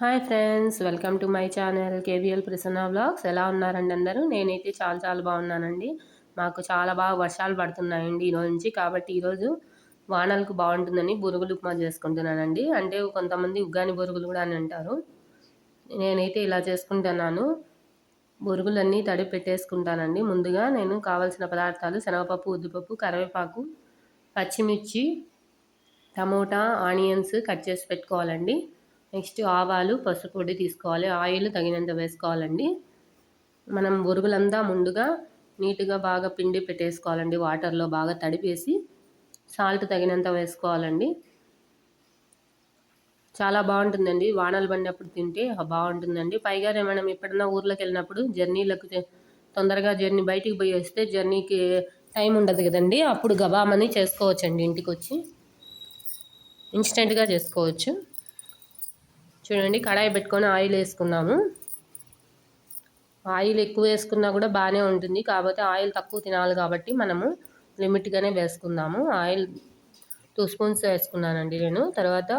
Hi friends welcome to my channel KVL Prasanna vlogs. ఎలా ఉన్నారండి అందరూ? నేనైతే చాలా చాలా బాగున్నానండి. మాకు చాలా బాగా వర్షాలు పడుతున్నాయండి ఈరోజు నుంచి కాబట్టి ఈరోజు వానలకు బాగుంటుందని బురుగులు ఉప్మా చేసుకుంటున్నానండి. అంటే కొంతమంది ఉగ్గాని బురుగులు కూడా అని అంటారు. నేనైతే ఇలా చేసుకుంటున్నాను. బురుగులన్నీ తడిపి పెట్టేసుకుంటానండి. ముందుగా నేను కావాల్సిన పదార్థాలు శనగపప్పు ఉద్దిపప్పు కరివేపాకు పచ్చిమిర్చి టమోటా ఆనియన్స్ కట్ చేసి పెట్టుకోవాలండి. నెక్స్ట్ ఆవాలు పసుపు పొడి తీసుకోవాలి. ఆయిల్ తగినంత వేసుకోవాలండి. మనం బురుగులంతా ముందుగా నీట్గా బాగా పిండి పెట్టేసుకోవాలండి. వాటర్లో బాగా తడిపేసి సాల్ట్ తగినంత వేసుకోవాలండి. చాలా బాగుంటుందండి. వానలు పడినప్పుడు తింటే బాగుంటుందండి. పైగా మనం ఎప్పుడన్నా ఊర్లోకి వెళ్ళినప్పుడు జర్నీలకు తొందరగా జర్నీ బయటికి పోయి వస్తే జర్నీకి టైం ఉండదు కదండి. అప్పుడు గబామని చేసుకోవచ్చండి ఇంటికి వచ్చి ఇన్స్టెంట్గా చేసుకోవచ్చు. చూడండి కడాయి పెట్టుకొని ఆయిల్ వేసుకున్నాము. ఆయిల్ ఎక్కువ వేసుకున్నా కూడా బాగానే ఉంటుంది కాకపోతే ఆయిల్ తక్కువ తినాలి కాబట్టి మనము లిమిట్గానే వేసుకుందాము. ఆయిల్ టూ స్పూన్స్ వేసుకున్నానండి నేను. తర్వాత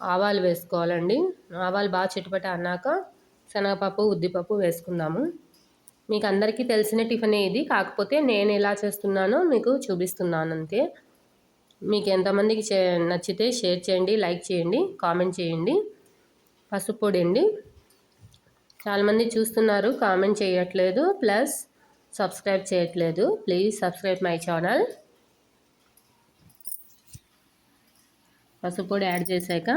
ఆవాలు వేసుకోవాలండి. ఆవాలు బాగా చిట్టుపట అన్నాక శనగపప్పు ఉద్దిపప్పు వేసుకుందాము. మీకు అందరికీ తెలిసిన టిఫిన్ ఇది కాకపోతే నేను ఎలా చేస్తున్నానో మీకు చూపిస్తున్నాను అంతే. మీకు ఎంతమందికి నచ్చితే షేర్ చేయండి లైక్ చేయండి కామెంట్ చేయండి. పసుపు పొడి అండి చాలామంది చూస్తున్నారు కామెంట్ చేయట్లేదు ప్లస్ సబ్స్క్రైబ్ చేయట్లేదు. Please subscribe my channel. పసుపు పొడి యాడ్ చేశాక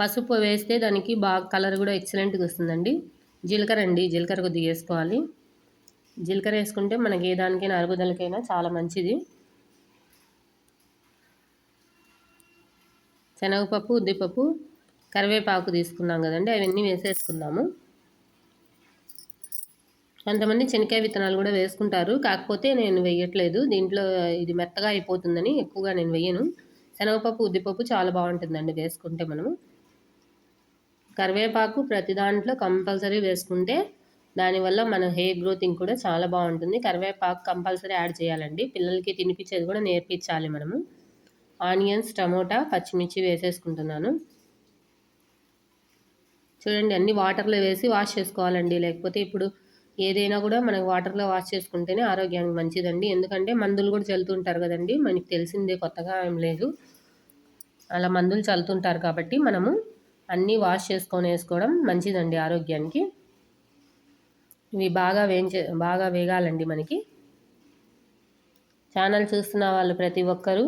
పసుపు వేస్తే దానికి బాగా కలర్ కూడా ఎక్సలెంట్గా వస్తుందండి. జీలకర్ర అండి జీలకర్ర కొద్దిగా వేసుకోవాలి. జీలకర్ర వేసుకుంటే మనకి ఏ దానికైనా అరుగుదలకైనా చాలా మంచిది. శనగపప్పు ఉద్దిపప్పు కరివేపాకు తీసుకున్నాం కదండి అవన్నీ వేసేసుకుందాము. కొంతమంది శనక్కాయ విత్తనాలు కూడా వేసుకుంటారు. కాకపోతే నేను వేయట్లేదు. దీంట్లో ఇది మెత్తగా అయిపోతుందని ఎక్కువగా నేను వేయను. శనగపప్పు ఉద్దిపప్పు చాలా బాగుంటుందండి వేసుకుంటే మనము. కరివేపాకు ప్రతి దాంట్లో కంపల్సరీ వేసుకుంటే దానివల్ల మన హెయిర్ గ్రోతింగ్ కూడా చాలా బాగుంటుంది. కరివేపాకు కంపల్సరీ యాడ్ చేయాలండి. పిల్లలకి తినిపించేది కూడా నేర్పించాలి మనము. ఆనియన్స్ టమోటా పచ్చిమిర్చి వేసేసుకుంటున్నాను. చూడండి అన్ని వాటర్లో వేసి వాష్ చేసుకోవాలండి. లేకపోతే ఇప్పుడు ఏదైనా కూడా మనకు వాటర్లో వాష్ చేసుకుంటేనే ఆరోగ్యానికి మంచిదండి. ఎందుకంటే మందులు కూడా చల్లుతుంటారు కదండి. మనకి తెలిసిందే కొత్తగా ఏం లేదు. అలా మందులు చల్లుతుంటారు కాబట్టి మనము అన్నీ వాష్ చేసుకొని వేసుకోవడం మంచిదండి ఆరోగ్యానికి. ఇవి బాగా వేయించే బాగా వేగాలండి మనకి. ఛానల్ చూస్తున్న వాళ్ళు ప్రతి ఒక్కరూ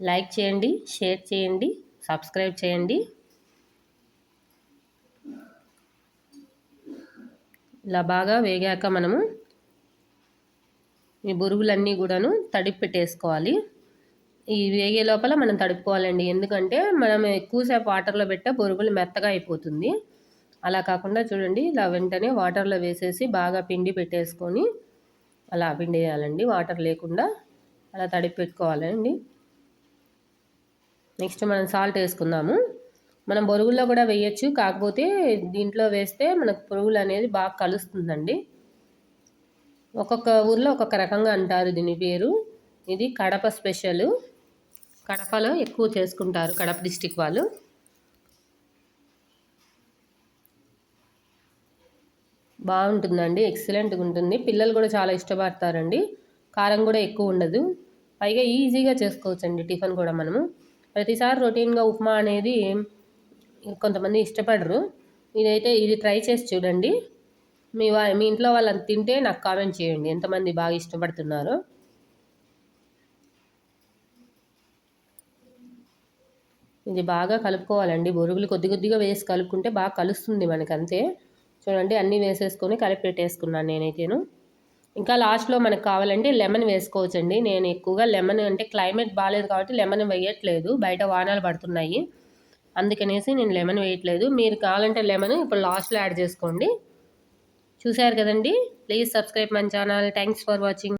లైక్ చేయండి షేర్ చేయండి సబ్స్క్రైబ్ చేయండి. ఇలా బాగా వేగాక మనము ఈ బురుగులన్నీ కూడాను తడిపి పెట్టేసుకోవాలి. ఈ వేగే లోపల మనం తడుపుకోవాలండి. ఎందుకంటే మనం ఎక్కువసేపు వాటర్లో పెట్టే బొరుగులు మెత్తగా అయిపోతుంది. అలా కాకుండా చూడండి ఇలా వెంటనే వాటర్లో వేసేసి బాగా పిండి పెట్టేసుకొని అలా పిండి వేయాలండి వాటర్ లేకుండా అలా తడిపి పెట్టుకోవాలండి. నెక్స్ట్ మనం సాల్ట్ వేసుకుందాము. మనం బొరుగుల్లో కూడా వేయచ్చు. కాకపోతే దీంట్లో వేస్తే మనకు పురుగులు అనేది బాగా కలుస్తుందండి. ఒక్కొక్క ఊర్లో ఒక్కొక్క రకంగా అంటారు దీని పేరు. ఇది కడప స్పెషల్. కడపలో ఎక్కువ చేసుకుంటారు కడప డిస్టిక్ వాళ్ళు. బాగుంటుందండి. ఎక్సలెంట్గా ఉంటుంది. పిల్లలు కూడా చాలా ఇష్టపడతారండి. కారం కూడా ఎక్కువ ఉండదు. పైగా ఈజీగా చేసుకోవచ్చండి టిఫిన్ కూడా మనము. ప్రతిసారి రొటీన్గా ఉప్మా అనేది కొంతమంది ఇష్టపడరు. ఇదైతే ఇది ట్రై చేసి చూడండి. మీ వా మీ ఇంట్లో వాళ్ళని తింటే నాకు కామెంట్ చేయండి. ఎంతమంది బాగా ఇష్టపడుతున్నారో. ఇది బాగా కలుపుకోవాలండి. బొరుగులు కొద్ది కొద్దిగా వేసి కలుపుకుంటే బాగా కలుస్తుంది మనకి అంతే చూడండి అన్నీ వేసేసుకొని కలిపి పెట్టేసుకున్నాను నేనైతేను. ఇంకా లాస్ట్లో మనకు కావాలంటే లెమన్ వేసుకోవచ్చండి. నేను ఎక్కువగా లెమన్ అంటే క్లైమేట్ బాగాలేదు కాబట్టి లెమన్ వేయట్లేదు. బయట వానాలు పడుతున్నాయి. అందుకనేసి నేను లెమన్ వేయట్లేదు. మీరు కావాలంటే లెమన్ ఇప్పుడు లాస్ట్లో యాడ్ చేసుకోండి. చూశారు కదండి? Please subscribe my channel. Thanks for watching.